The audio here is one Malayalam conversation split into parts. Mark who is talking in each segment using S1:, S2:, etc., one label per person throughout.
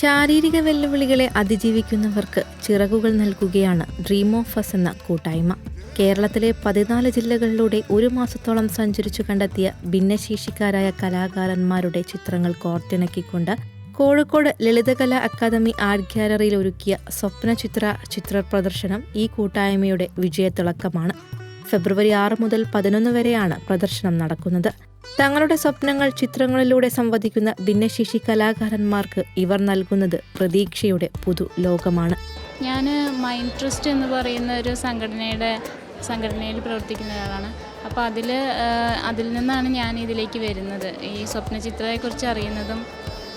S1: ശാരീരിക വെല്ലുവിളികളെ അതിജീവിക്കുന്നവർക്ക് ചിറകുകൾ നൽകുകയാണ് ഡ്രീം ഓഫ് അസ് എന്ന കൂട്ടായ്മ. കേരളത്തിലെ പതിനാല് ജില്ലകളിലൂടെ ഒരു മാസത്തോളം സഞ്ചരിച്ചു കണ്ടെത്തിയ ഭിന്നശേഷിക്കാരായ കലാകാരന്മാരുടെ ചിത്രങ്ങൾ കോർത്തിണക്കിക്കൊണ്ട് കോഴിക്കോട് ലളിതകലാ അക്കാദമി ആർട്ട് ഗ്യാലറിയിൽ ഒരുക്കിയ സ്വപ്നചിത്ര ചിത്ര പ്രദർശനം ഈ കൂട്ടായ്മയുടെ വിജയത്തിളക്കമാണ്. ഫെബ്രുവരി ആറ് മുതൽ പതിനൊന്ന് വരെയാണ് പ്രദർശനം നടക്കുന്നത്. തങ്ങളുടെ സ്വപ്നങ്ങൾ ചിത്രങ്ങളിലൂടെ സംവദിക്കുന്ന ഭിന്നശേഷി കലാകാരന്മാർക്ക് ഇവർ നൽകുന്നത് പ്രതീക്ഷയുടെ പുതു ലോകമാണ്.
S2: ഞാൻ മൈൻഡ് ട്രസ്റ്റ് എന്ന് പറയുന്ന ഒരു സംഘടനയുടെ സംഘടനയിൽ പ്രവർത്തിക്കുന്ന ഒരാളാണ്. അപ്പോൾ അതിൽ അതിൽ നിന്നാണ് ഞാൻ ഇതിലേക്ക് വരുന്നത്. ഈ സ്വപ്ന ചിത്രത്തെക്കുറിച്ച് അറിയുന്നതും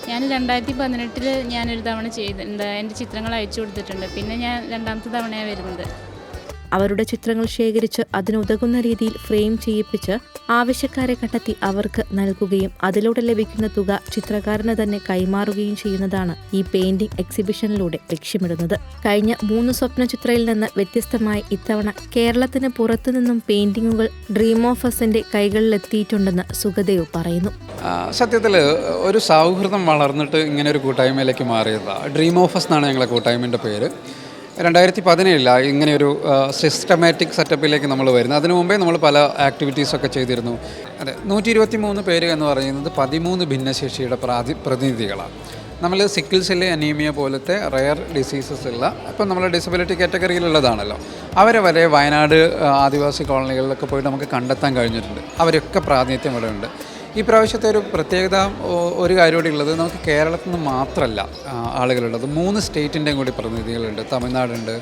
S2: ഞാൻ രണ്ടായിരത്തി പതിനെട്ടിൽ ഞാനൊരു തവണ ചെയ്തിട്ടുണ്ട് എന്റെ ചിത്രങ്ങൾ അയച്ചു കൊടുത്തിട്ടുണ്ട്. പിന്നെ ഞാൻ രണ്ടാമത്തെ തവണയാണ് വരുന്നത്.
S1: അവരുടെ ചിത്രങ്ങൾ ശേഖരിച്ച് അതിനുതകുന്ന രീതിയിൽ ഫ്രെയിം ചെയ്യിപ്പിച്ച് ആവശ്യക്കാരെ കണ്ടെത്തി അവർക്ക് നൽകുകയും അതിലൂടെ ലഭിക്കുന്ന തുക ചിത്രകാരന് തന്നെ കൈമാറുകയും ചെയ്യുന്നതാണ് ഈ പെയിന്റിംഗ് എക്സിബിഷനിലൂടെ ലക്ഷ്യമിടുന്നത്. കഴിഞ്ഞ മൂന്ന് സ്വപ്ന ചിത്രയിൽ നിന്ന് വ്യത്യസ്തമായി ഇത്തവണ കേരളത്തിന് പുറത്തു പുറത്തുനിന്നും പെയിന്റിങ്ങുകൾ ഡ്രീം കൈകളിൽ കൈകളിലെത്തിയിട്ടുണ്ടെന്ന് സുഖദേവ് പറയുന്നു.
S3: സത്യത്തിൽ ഒരു സൗഹൃദം വളർന്നിട്ട് ഇങ്ങനെ ഒരു കൂട്ടായ്മയിലേക്ക് മാറിയതാണ് ഡ്രീം ഓഫസ് എന്നാണ് ഞങ്ങളുടെ കൂട്ടായ്മയുടെ പേര്. രണ്ടായിരത്തി പതിനേഴിലാണ് ഇങ്ങനെയൊരു സിസ്റ്റമാറ്റിക് സെറ്റപ്പിലേക്ക് നമ്മൾ വരുന്നത് അതിനു മുമ്പേ നമ്മൾ പല ആക്ടിവിറ്റീസൊക്കെ ചെയ്തിരുന്നു. അതെ നൂറ്റി ഇരുപത്തി മൂന്ന് പേര് എന്ന് പറയുന്നത് പതിമൂന്ന് ഭിന്നശേഷിയുടെ പ്രാതി പ്രതിനിധികളാണ്. നമ്മൾ സിക്കിൾ സെല്ല് അനീമിയ പോലത്തെ റയർ ഡിസീസസ് ഉള്ള ഇപ്പം നമ്മൾ ഡിസബിലിറ്റി കാറ്റഗറിയിലുള്ളതാണല്ലോ അവരെ വരെ വയനാട് ആദിവാസി കോളനികളിലൊക്കെ പോയിട്ട് നമുക്ക് കണ്ടെത്താൻ കഴിഞ്ഞിട്ടുണ്ട്. അവരൊക്കെ പ്രാതിനിധ്യം ഇവിടെ ഉണ്ട്. ഈ പ്രാവശ്യത്തെ ഒരു പ്രത്യേകത ഒരു കാര്യം കൂടി ഉള്ളത് നമുക്ക് കേരളത്തിൽ നിന്ന് മാത്രമല്ല ആളുകളുള്ളത്. മൂന്ന് സ്റ്റേറ്റിന്റെയും കൂടി പ്രതിനിധികളുണ്ട്. തമിഴ്നാടുണ്ട്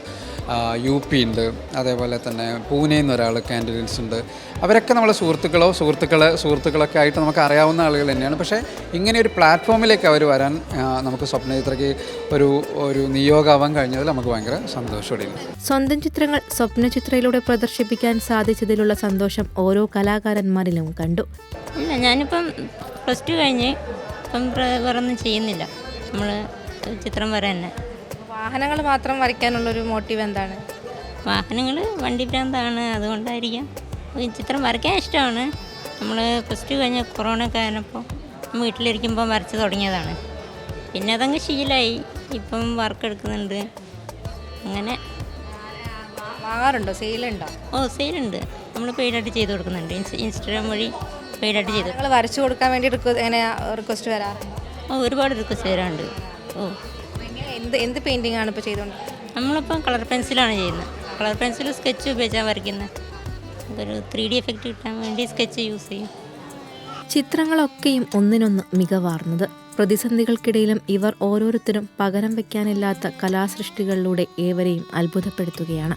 S3: യു പി ഉണ്ട്. അതേപോലെ തന്നെ പൂനെയിൽ നിന്ന് ഒരാൾ കാൻഡിഡേറ്റ്സ് ഉണ്ട്. അവരൊക്കെ നമ്മളെ സുഹൃത്തുക്കളോ സുഹൃത്തുക്കളെ സുഹൃത്തുക്കളൊക്കെ ആയിട്ട് നമുക്ക് അറിയാവുന്ന ആളുകൾ തന്നെയാണ്. പക്ഷേ ഇങ്ങനെ ഒരു പ്ലാറ്റ്ഫോമിലേക്ക് അവർ വരാൻ നമുക്ക് സ്വപ്നചിത്രയ്ക്ക് ഒരു ഒരു നിയോഗമാവാൻ കഴിഞ്ഞതിൽ നമുക്ക് ഭയങ്കര സന്തോഷമുണ്ട്
S1: സ്വന്തം ചിത്രങ്ങൾ സ്വപ്ന ചിത്രയിലൂടെ പ്രദർശിപ്പിക്കാൻ സാധിച്ചതിലുള്ള സന്തോഷം ഓരോ കലാകാരന്മാരിലും കണ്ടു.
S4: ഇല്ല ഞാനിപ്പം പ്ലസ് ടു കഴിഞ്ഞ് ഇപ്പം വേറൊന്നും ചെയ്യുന്നില്ല. നമ്മൾ ചിത്രം വര തന്നെ.
S5: വാഹനങ്ങൾ മാത്രം വരയ്ക്കാനുള്ളൊരു മോട്ടീവ് എന്താണ്?
S4: വാഹനങ്ങൾ വണ്ടി ഭ്രാന്താണ് അതുകൊണ്ടായിരിക്കാം. ഈ ചിത്രം വരയ്ക്കാൻ ഇഷ്ടമാണ്. നമ്മൾ പ്ലസ് ടു കഴിഞ്ഞ കൊറോണ ഒക്കെ ആയപ്പോൾ വീട്ടിലിരിക്കുമ്പോൾ വരച്ച് തുടങ്ങിയതാണ്. പിന്നെ അതങ്ങ് ശീലമായി ഇപ്പം വർക്ക് എടുക്കുന്നുണ്ട്. അങ്ങനെ.
S5: വാങ്ങാറുണ്ടോ? സെയിലുണ്ടോ
S4: ഓ സെയിലുണ്ട് നമ്മൾ പെയ്ഡായിട്ട് ചെയ്ത് കൊടുക്കുന്നുണ്ട്. ഇൻസ്റ്റഗ്രാം വഴി പെയ്ഡായിട്ട് ചെയ്ത്.
S5: നിങ്ങൾ വരച്ചു കൊടുക്കാൻ വേണ്ടി എങ്ങനെ റിക്വസ്റ്റ് വരാറുണ്ട്
S4: ഓ ഒരുപാട് റിക്വസ്റ്റ് വരാറുണ്ട്. ഓ
S5: എന്ത് എന്ത് പെയിന്റിംഗ് ആണ് ഇപ്പോൾ ചെയ്തുകൊണ്ട്
S4: നമ്മളിപ്പം കളർ പെൻസിലാണ് ചെയ്യുന്നത്. കളർ പെൻസിൽ സ്കെച്ച് ഉപയോഗിച്ചാണ് വരയ്ക്കുന്നത്. അതൊരു ത്രീ ഡി എഫക്റ്റ് കിട്ടാൻ വേണ്ടി സ്കെച്ച് യൂസ് ചെയ്യും.
S1: ചിത്രങ്ങളൊക്കെയും ഒന്നിനൊന്ന് മികവാർന്നത്. പ്രതിസന്ധികൾക്കിടയിലും ഇവർ ഓരോരുത്തരും പകരം വയ്ക്കാനില്ലാത്ത കലാസൃഷ്ടികളിലൂടെ ഏവരെയും അത്ഭുതപ്പെടുത്തുകയാണ്.